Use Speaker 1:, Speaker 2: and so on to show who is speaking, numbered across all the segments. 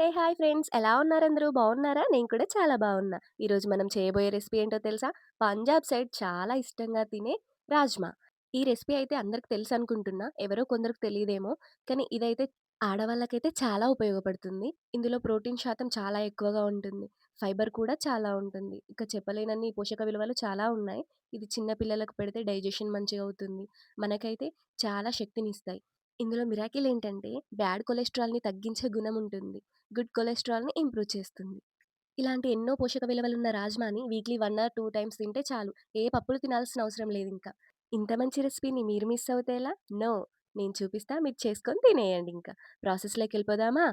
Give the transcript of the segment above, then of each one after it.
Speaker 1: Hey hi friends ఎలా ఉన్నారందరూ? బాగున్నారా? నేను కూడా చాలా బాగున్నా. ఈరోజు మనం చేయబోయే రెసిపీ ఏంటో తెలుసా? పంజాబ్ సైడ్ చాలా ఇష్టంగా తినే రాజ్మా. ఈ రెసిపీ అయితే అందరికి తెలుసు అనుకుంటున్నా. ఎవరో కొందరికి తెలియదేమో. కానీ ఇదైతే ఆడవాళ్ళకైతే చాలా ఉపయోగపడుతుంది. ఇందులో ప్రోటీన్ శాతం చాలా ఎక్కువగా ఉంటుంది. ఫైబర్ కూడా చాలా ఉంటుంది. ఇక చెప్పలేనన్ని పోషక విలువలు చాలా ఉన్నాయి. ఇది చిన్న పిల్లలకు పెడితే డైజెషన్ మంచిగా అవుతుంది. మనకైతే చాలా శక్తినిస్తాయి. ఇందులో మిరాకిల్ ఏంటంటే బ్యాడ్ కొలెస్ట్రాల్ని తగ్గించే గుణం ఉంటుంది గుడ్ కొలెస్ట్రాల్‌ని ఇంప్రూవ్ చేస్తుంది. ఇలాంటి ఎన్నో పోషక విలువలున్న రాజ్మాని weekly one or two times తింటే చాలు. ఏ పప్పులు తినాల్సిన అవసరం లేదు ఇంకా ఇంత మంచి రెసిపీని మీరు మిస్ అవుతే నో. నేను చూపిస్తా మీరు చేసుకొని తినేయండి ఇంకా ప్రాసెస్లోకి వెళ్ళిపోదామా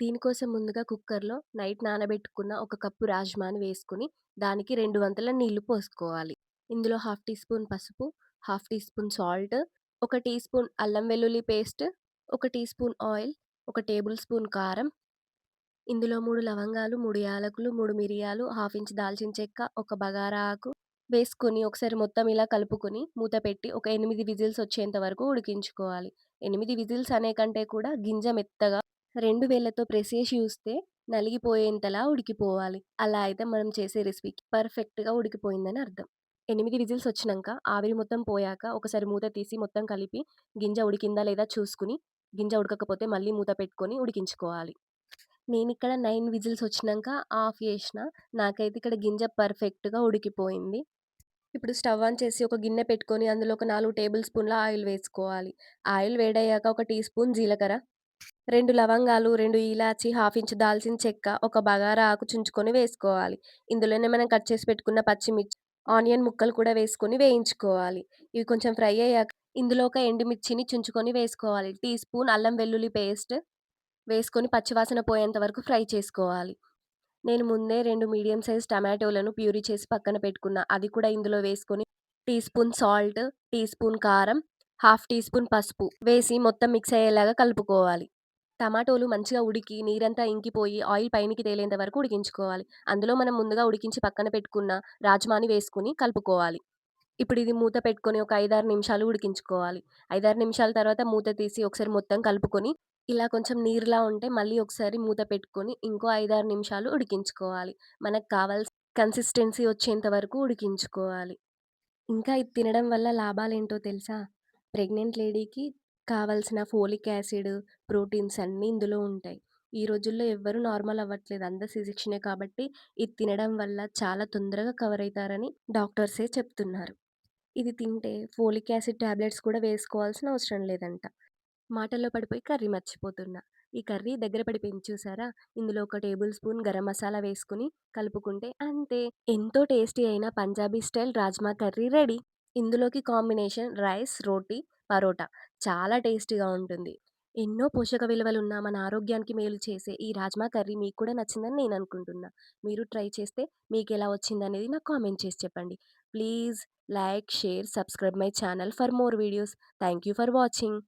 Speaker 1: దీనికోసం ముందుగా కుక్కర్‌లో నైట్ నానబెట్టుకున్న ఒక కప్పు రాజ్మాని వేసుకుని దానికి రెండు వంతుల నీళ్ళు పోసుకోవాలి. ఇందులో హాఫ్ టీ స్పూన్ పసుపు, హాఫ్ టీ స్పూన్ సాల్ట్, ఒక టీ స్పూన్ అల్లం వెల్లుల్లి పేస్ట్, ఒక టీ స్పూన్ ఆయిల్, ఒక టేబుల్ స్పూన్ కారం ఇందులో మూడు లవంగాలు, మూడు యాలకులు, మూడు మిరియాలు, హాఫ్ ఇంచ్ దాల్చిన చెక్క, ఒక బగారా ఆకు వేసుకొని ఒకసారి మొత్తం ఇలా కలుపుకొని మూత పెట్టి ఒక ఎనిమిది విజిల్స్ వచ్చేంత వరకు ఉడికించుకోవాలి. ఎనిమిది విజిల్స్ అనే కంటే కూడా గింజ మెత్తగా రెండు వేలతో ప్రెస్ చేసి చూస్తే నలిగిపోయేంతలా ఉడికిపోవాలి. అలా అయితే మనం చేసే రెసిపీకి పర్ఫెక్ట్‌గా ఉడికిపోయిందని అర్థం. ఎనిమిది విజిల్స్ వచ్చినాక ఆవిరి మొత్తం పోయాక ఒకసారి మూత తీసి మొత్తం కలిపి గింజ ఉడికిందా లేదా చూసుకుని గింజ ఉడకకపోతే మళ్ళీ మూత పెట్టుకొని ఉడికించుకోవాలి. నేనిక్కడ 9 విజిల్స్ వచ్చినాక ఆఫ్ చేసిన. నాకైతే ఇక్కడ గింజ పర్ఫెక్ట్‌గా ఉడికిపోయింది. ఇప్పుడు స్టవ్ ఆన్ చేసి ఒక గిన్నె పెట్టుకొని అందులో ఒక నాలుగు టేబుల్ స్పూన్ల ఆయిల్ వేసుకోవాలి. ఆయిల్ వేడయ్యాక ఒక టీ స్పూన్ జీలకర్ర, రెండు లవంగాలు, రెండు ఇలాచి, హాఫ్ ఇంచ్ దాల్చిన చెక్క, ఒక బగారా ఆకు చుంచుకొని వేసుకోవాలి. ఇందులోనే మనం కట్ చేసి పెట్టుకున్న పచ్చిమిర్చి, ఆనియన్ ముక్కలు కూడా వేసుకొని వేయించుకోవాలి. ఇవి కొంచెం ఫ్రై అయ్యాక ఇందులో ఒక ఎండుమిర్చిని చుంచుకొని వేసుకోవాలి. టీ స్పూన్ అల్లం వెల్లుల్లి పేస్ట్ వేసుకొని పచ్చివాసన పోయేంత వరకు ఫ్రై చేసుకోవాలి. నేను ముందే 2 మీడియం సైజ్ టమాటోలను ప్యూరీ చేసి పక్కన పెట్టుకున్న. అది కూడా ఇందులో వేసుకొని teaspoon salt, teaspoon కారం, హాఫ్ టీ స్పూన్ పసుపు వేసి మొత్తం మిక్స్ అయ్యేలాగా కలుపుకోవాలి. టమాటోలు మంచిగా ఉడికి నీరంతా ఇంకిపోయి ఆయిల్ పైనికి తేలేంత వరకు ఉడికించుకోవాలి. అందులో మనం ముందుగా ఉడికించి పక్కన పెట్టుకున్న రాజ్మాని వేసుకొని కలుపుకోవాలి. ఇప్పుడు ఇది మూత పెట్టుకొని ఒక 5, 6 నిమిషాలు ఉడికించుకోవాలి. 5, 6 నిమిషాల తర్వాత మూత తీసి ఒకసారి మొత్తం కలుపుకొని ఇలా కొంచెం నీరులా ఉంటే మళ్ళీ ఒకసారి మూత పెట్టుకొని ఇంకో 5, 6 నిమిషాలు ఉడికించుకోవాలి. మనకు కావాల్సిన కన్సిస్టెన్సీ వచ్చేంత వరకు ఉడికించుకోవాలి. ఇంకా ఇది తినడం వల్ల లాభాలేంటో తెలుసా? ప్రెగ్నెంట్ లేడీకి కావాల్సిన ఫోలిక్ యాసిడ్, ప్రోటీన్స్ అన్నీ ఇందులో ఉంటాయి. ఈ రోజుల్లో ఎవ్వరు నార్మల్ అవ్వట్లేదు. అందరు సిజిక్షనే కాబట్టి ఇది తినడం వల్ల చాలా తొందరగా కవర్ అయితారని డాక్టర్సే చెప్తున్నారు. ఇది తింటే ఫోలిక్ యాసిడ్ టాబ్లెట్స్ కూడా వేసుకోవాల్సిన అవసరం లేదంట. మాటల్లో పడిపోయి కర్రీ మర్చిపోతున్నా. ఈ కర్రీ దగ్గర పడిపోయింది చూసారా? ఇందులో ఒక టేబుల్ స్పూన్ గరం మసాలా వేసుకొని కలుపుకుంటే అంతే. ఎంతో టేస్టీ అయిన Punjabi style rajma curry ready. ఇందులోకి కాంబినేషన్ రైస్, రోటీ, పరోటా చాలా టేస్టీగా ఉంటుంది. ఎన్నో పోషక విలువలున్న మన ఆరోగ్యానికి మేలు చేసే ఈ రాజ్మా కర్రీ మీకు కూడా నచ్చిందని నేను అనుకుంటున్నా. మీరు ట్రై చేస్తే మీకెలా వచ్చిందనేది నాకు కామెంట్ చేసి చెప్పండి. Please like, share, subscribe my channel for more videos. Thank you for watching.